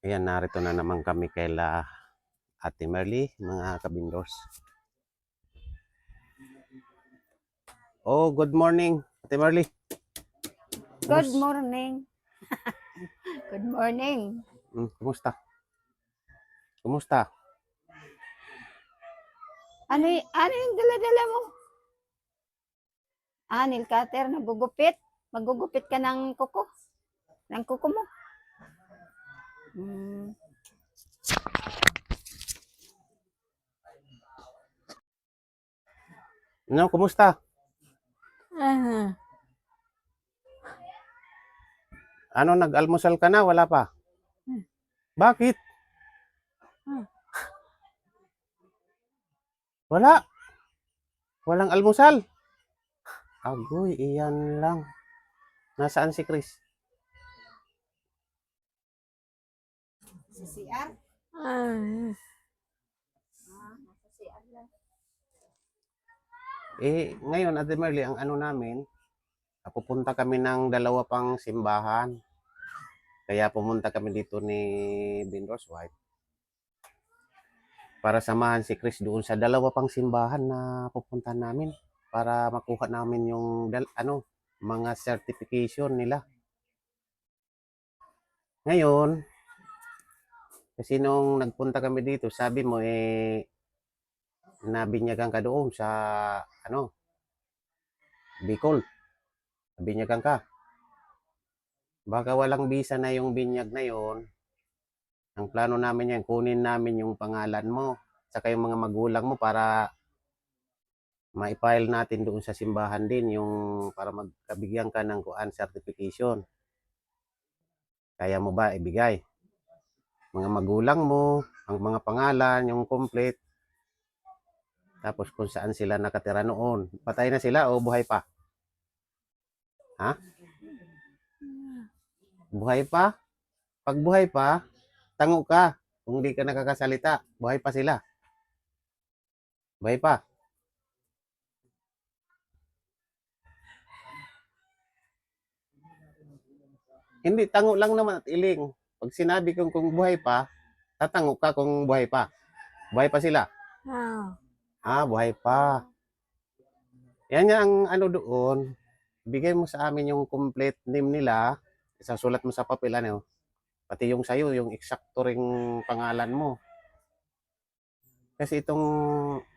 Ayan, narito na naman kami kaila Ate Merly, mga kabindors. Oh, good morning, Ate Merly. Good morning. Good morning. Mm, kumusta? Kumusta? Ano, y- ano yung dala-dala mo? Ah, nail cutter, nagugupit. Magugupit ka ng kuko. Ng kuko mo. No, kumusta? Ah, Ano, nag-almusal ka na? Wala pa? Hmm. Bakit? Hmm. Wala. Walang almusal. Agoy, iyan lang. Nasaan si Chris? si CR? Ah, Ah, nasa CR lang. Eh, ngayon, Ate Merly, ang ano namin, pupunta kami ng dalawa pang simbahan. Kaya pumunta kami dito ni Bindors White para samahan si Chris doon sa dalawa pang simbahan na pupunta namin para makuha namin yung ano, mga certification nila. Ngayon, kasi nung nagpunta kami dito, sabi mo eh nabinyagan ka doon sa ano Bicol. Binyagan ka. Baka walang visa na yung binyag na yon. Ang plano namin yan, kunin namin yung pangalan mo, saka yung mga magulang mo para ma-file natin doon sa simbahan din yung para magkabigyan ka ng kuan certification. Kaya mo ba ibigay? Mga magulang mo, ang mga pangalan, yung complete. Tapos kung saan sila nakatira noon. Patay na sila o buhay pa? Ha? Buhay pa? Pag buhay pa, tango ka. Kung di ka nakakasalita, buhay pa sila. Buhay pa. Hindi, tango lang naman at iling. Pag sinabi kong kung buhay pa, tatango ka kung buhay pa. Buhay pa sila. ah, Ah, buhay pa. Yan nga ang ano doon. Bigay mo sa amin yung complete name nila. Isasulat mo sa papel ano. Pati yung sayo, yung eksakto ring pangalan mo. Kasi itong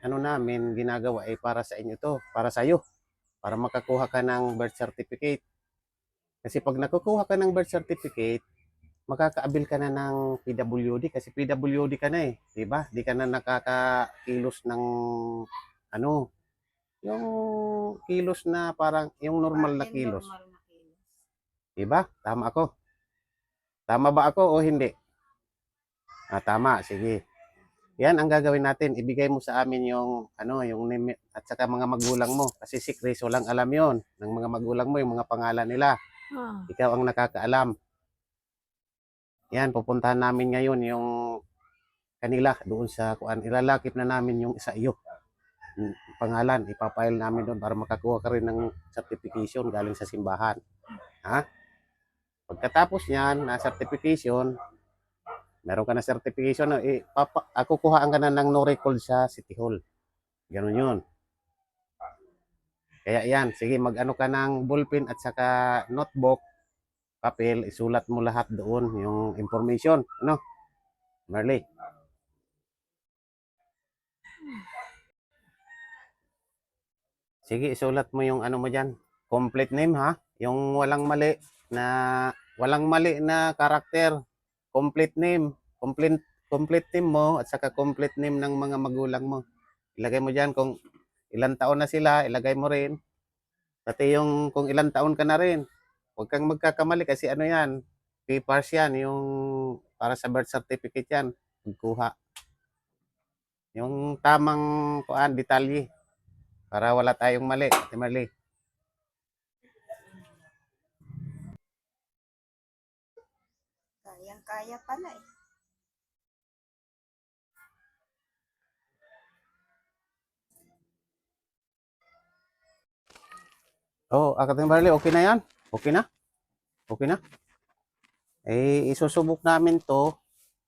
ano namin ginagawa ay para sa inyo to, para sa iyo. Para makakuha ka ng birth certificate. Kasi pag nakukuha ka ng birth certificate, makakaabil ka na ng PWD kasi PWD ka na eh, 'di ba? Di ka na nakakakilos ng ano, yung kilos na parang yung normal na kilos. 'di ba? Tama ako. Tama ba ako o hindi? Ah, tama, sige. Yan ang gagawin natin. Ibigay mo sa amin yung ano, yung name at saka mga magulang mo kasi si Chris walang alam 'yon ng mga magulang mo yung mga pangalan nila. ah, Ikaw ang nakakaalam. Yan, pupuntahan namin ngayon yung kanila doon sa kuan. Ilalakip na namin yung isa iyo. Mm, Pangalan, ipapile namin doon para makakuha ka rin ng certification galing sa simbahan. Ha? Pagkatapos niyan, na certification, meron ka na certification, eh, papa, ako kuhaan ka na ng no record sa City Hall. Ganun yun. Kaya yan, sige, mag-ano ka ng ballpen at saka notebook, papel, isulat mo lahat doon yung information. Ano? Marley. Sige, isulat mo yung ano mo dyan. Complete name ha? Yung walang mali na walang mali na karakter. Complete name. Complete complete name mo at saka complete name ng mga magulang mo. Ilagay mo dyan kung ilang taon na sila, ilagay mo rin. Pati yung kung ilang taon ka na rin. Huwag kang magkakamali kasi ano yan, papers yan, yung para sa birth certificate yan, magkuha. Yung tamang kuan, detalye. Para wala tayong mali, Marley. Kayang-kaya pala eh. Oh, Ate Marley, okay na yan? Okay na? Okay na? Eh, isusubok namin to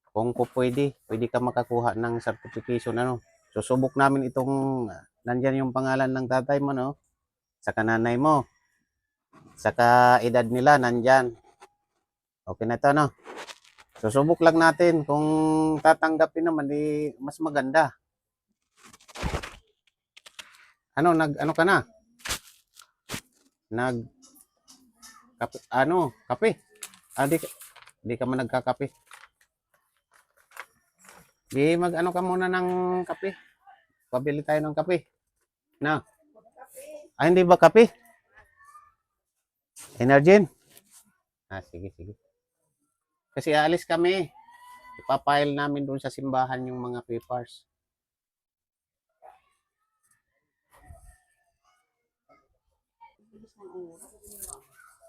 kung po pwede, pwede ka makakuha ng certification ano. Susubok namin itong nandyan yung pangalan ng tatay mo no. Saka nanay mo. Saka edad nila nandyan. Okay na ito no. Susubok lang natin kung tatanggapin naman di mas maganda. Ano nag ano ka na? Nag kape, ano, kape. Ah, di, ka- man nagkakape. Di mag ano ka muna ng kape. Pabili tayo ng kape. Na. Ah, hindi ba kape? Energin? Ah, sige, sige. Kasi aalis kami. Ipapile namin doon sa simbahan yung mga papers.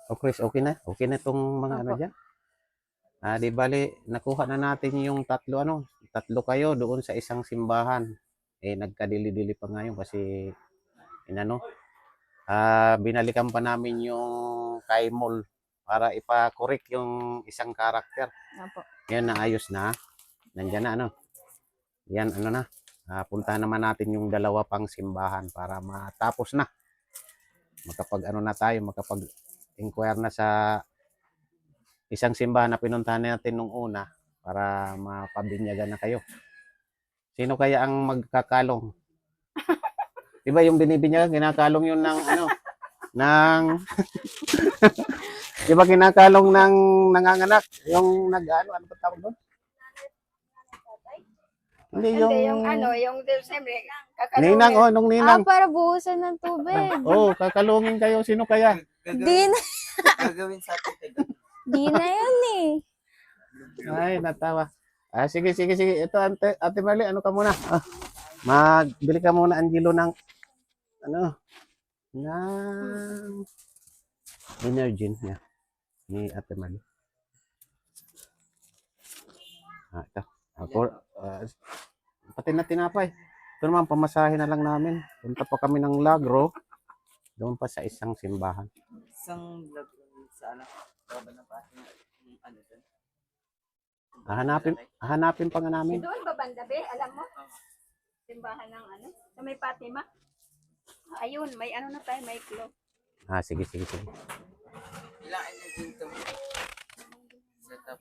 O Chris, okay na? Okay na itong mga ano dyan? Ah, di bali, nakuha na natin yung tatlo ano, tatlo kayo doon sa isang simbahan. Eh, nagkadili-dili pa ngayon kasi, inano, ah, binalikan pa namin yung kay Mall para ipa-correct yung isang karakter. Opo. Yan, naayos na. Nandyan na, ano. Yan, ano na. Ah, puntahan naman natin yung dalawa pang simbahan para matapos na. Makapag ano na tayo, makapag inquire na sa isang simbahan na pinuntahan natin nung una para mapabinyagan na kayo. Sino kaya ang magkakalong? Di ba yung binibinyagan, kinakalong yun ng ano, ng, di ba kinakalong ng nanganganak? Yung nag, ano, ano ba tawag doon? Hindi yung, Hindi, yung ano, yung siyempre, kakalungan. ninang, oh, nung Ah, ninang. para buhusan ng tubig. Oh, kakalungin kayo. Sino kaya? Di na, Gagawin sa atin. di na yun eh. Ay, natawa. Ah, sige, sige, sige. Ito, ate, ate Marley, ano ka muna? Ah, magbili ka muna, Angelo, ng, ano, ng, Energin, yeah. Ni ate Marley. Ah, ito. Ako, ah, pati na tinapay. Ito naman, pamasahe na lang namin. Punta pa kami ng Lagro. Doon pa sa isang simbahan. Isang vlog sa ano, baba pati yung ano dun. Hahanapin, hahanapin pa nga namin. Doon ba banda be? Alam mo? Simbahan ng ano? Sa may Fatima? Ayun, may ano na tayo, may club. Ah, sige, sige, sige. Ilang ano dito. Sa top.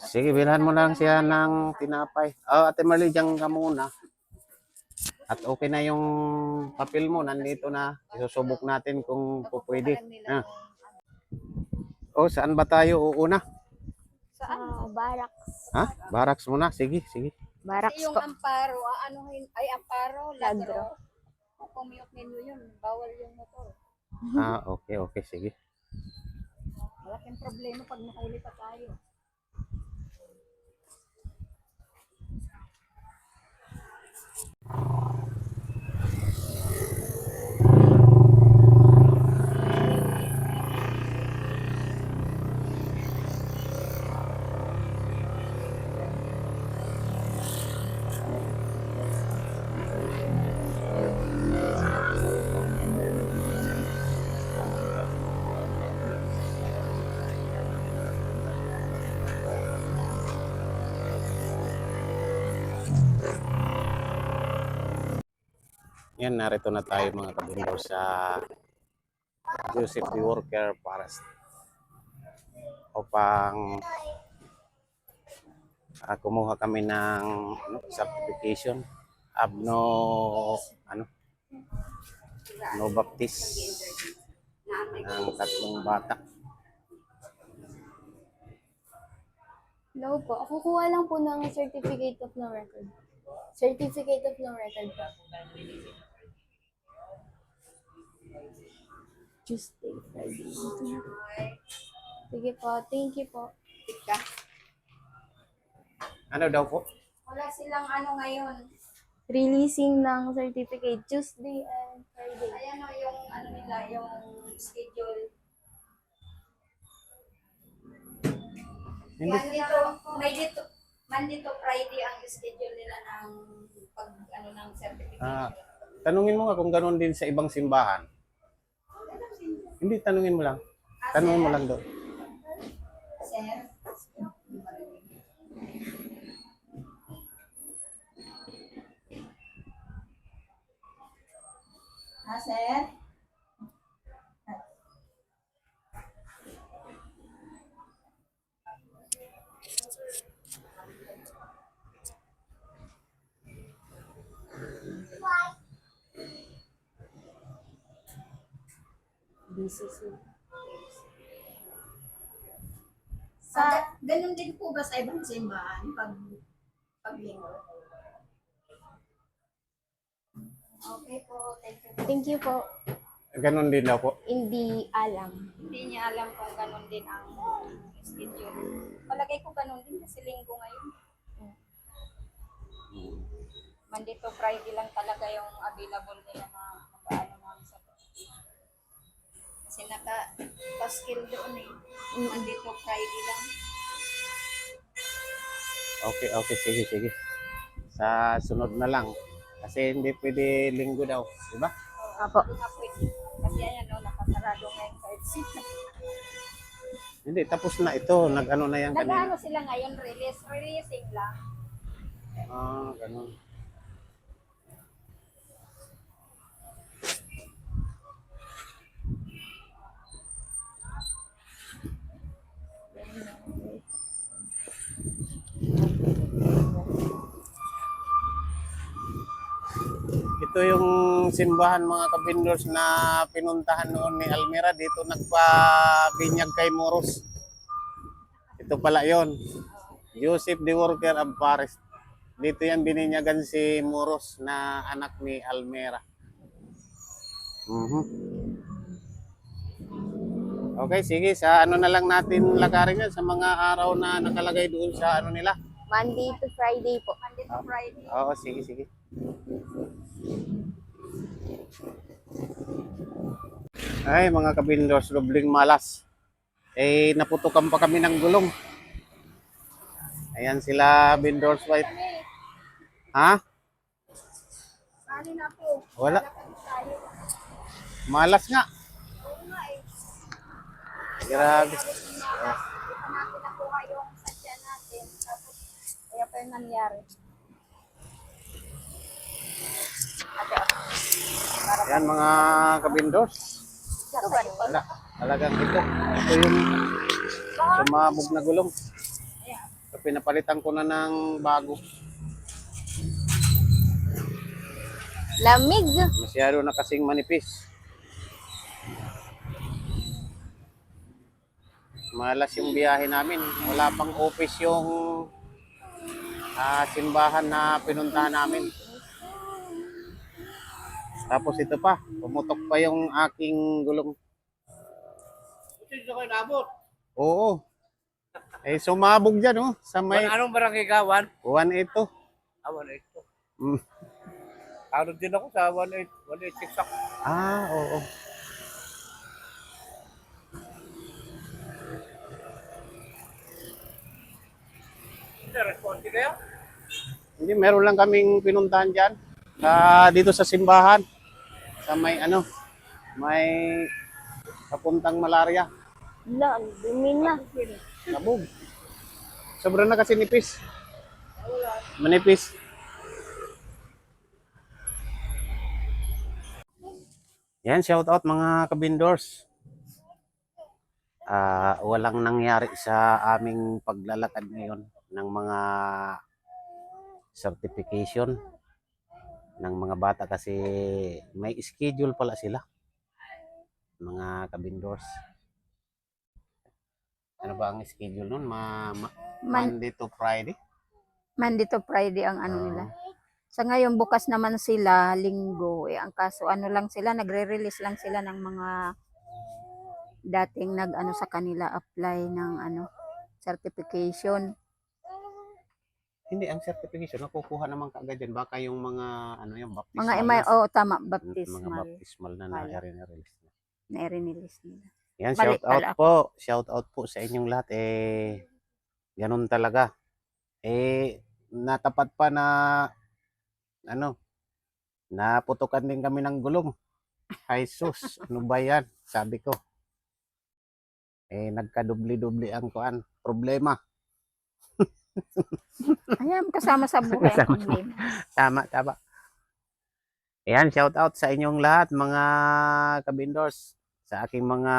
Sige, bilhan mo lang siya ng tinapay. Oh, Ate Marley, dyan ka muna. At okay na yung papel mo, nandito na. Isusubok natin kung po pwede. Ah. Oh, saan ba tayo uuna? Saan? Ah, barracks. Ha? Barracks muna. Sige, sige. Barracks Kasi yung po. amparo, ah, ano, ay amparo, Lagro. commute ninyo yun, bawal yung motor. Ah, okay, okay, sige. Malaking problema pag nahuli pa tayo. Oh. Yan, narito na tayo mga kabundor sa Joseph the Worker s- upang ah, kumuha kami ng ano, certification abno ano no baptist ng tatlong bata Hello po. Kukuha lang po ng certificate of no record. Certificate of no record po. Tuesday, Friday. Sige po. Thank you po. Tika. ano daw po Wala silang ano ngayon. Releasing ng certificate Tuesday and Friday. Ayan o yung ano nila, yung schedule. hindi Yan dito, may dito, Monday to Friday ang schedule nila ng pag ano ng certification. Ah, tanungin mo nga kung ganoon din sa ibang simbahan hindi, tanungin mo lang. Ah, tanungin mo lang doon. Sir? Ha, sir? Sa, ganun din po ba sa ibang simbahan pag paglinggo? Okay po, thank you. Thank you po. Ganon din daw po. Hindi alam. Hindi niya alam kung ganun din ang schedule. Palagay ko ganun din kasi linggo ngayon. Monday to Friday lang talaga yung available nila sa Kasi naka-paskill doon eh. Monday to Friday lang. Okay, okay, sige, sige. Sa sunod na lang. Kasi hindi pwede linggo daw, di ba? Apo. Hindi pwede. Kasi ayan no, nakasarado ngayon sa exit. Hindi, tapos na ito. Nag-ano na yan kanina. Nag-ano sila ngayon, release, releasing lang. Ah, ganun. Ito yung simbahan mga kabindors na pinuntahan noon ni Almira. Dito nagpa-binyag kay Moros. Ito pala yon Joseph the Worker of Paris. Dito yan bininyagan si Moros na anak ni Almera. Mhm. Okay, sige. Sa ano na lang natin lagarin yan sa mga araw na nakalagay doon sa ano nila. Monday to Friday po. Monday to Friday. Oo, sige, sige. Ay, mga kabindors, dobling malas. Eh, naputukan pa kami ng gulong. Ayan sila, Bindors White. Ha? Wala. Malas nga. Grabe. Natin nakuha yung sadya natin. Tapos, kaya pa yung nangyari. Ayan mga rin? Wala. Talagang ito. Ito yung sumabog na gulong. So, pinapalitan ko na ng bago. Lamig. Masyado na kasing manipis. Malas yung biyahe namin. Wala pang office yung ah, simbahan na pinuntahan namin. Tapos ito pa, pumutok pa yung aking gulong. Ito kayo nabot. Oo. Eh, sumabog dyan, oh. Sa may... Anong barangay ka? One? One ito. Ah, 182. Mm. Ano din ako sa 18, 186 ako. Ah, oo. Hindi, responde kayo? Hindi, meron lang kaming pinuntahan dyan. Sa, dito sa simbahan. Sa may ano, may papuntang malaria. La, dumi na. Sabog. Sobrang na kasi nipis. Manipis. Yan, shout out mga kabindors. Ah, walang nangyari sa aming paglalakad ngayon ng mga certification ng mga bata kasi may schedule pala sila mga kabindors. Ano ba ang schedule nun? Ma, ma- Man- Monday to Friday? Monday to Friday ang ano Ah. nila. Sa ngayon, bukas naman sila, linggo. Eh, ang kaso, ano lang sila, nagre-release lang sila ng mga dating nag-ano sa kanila, apply ng ano, certification. Hindi, ang certification, nakukuha naman kaagad yan. Baka yung mga, ano yung baptismal. Mga na- oh, tama, mga baptismal baptismal na na-release na. na i-release nila. Yan, shout out po. Shout out po sa inyong lahat. Eh, ganun talaga. Eh, natapat pa na, ano, naputukan din kami ng gulong. Ay sus, ano ba yan? Sabi ko. Eh, nagkadubli-dubli ang kuan. Problema. Ayan, kasama sa buhay ang Kasama sa- problema. Tama, tama. Ayan, shout out sa inyong lahat mga kabindors, sa aking mga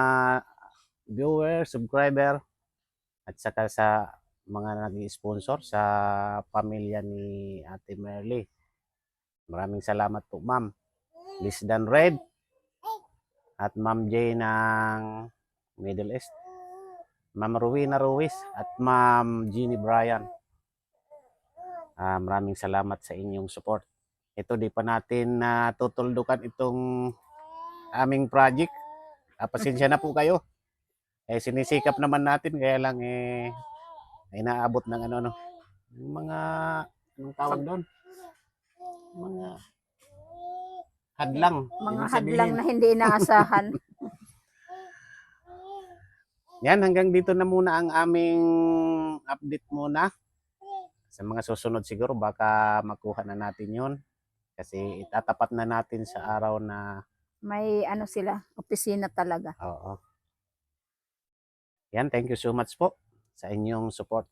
viewer, subscriber, at saka sa mga nag-sponsor sa pamilya ni Ate Merly. Maraming salamat po, ma'am. Liz Dan Red at Ma'am J ng Middle East. Ma'am Rowena Ruiz at Ma'am Jeannie Bryan. Ah, maraming salamat sa inyong support. Ito di pa natin na tutuldukan itong aming project. Ah, pasensya na po kayo. Eh sinisikap naman natin kaya lang eh ay naabot ng ano no. Yung mga anong tawag doon? Mga hadlang. Mga hadlang na hindi inaasahan. Yan, hanggang dito na muna ang aming update muna. Sa mga susunod siguro, baka makuha na natin yon Kasi itatapat na natin sa araw na, May ano sila, opisina talaga. oo. Yan, thank you so much po sa inyong support.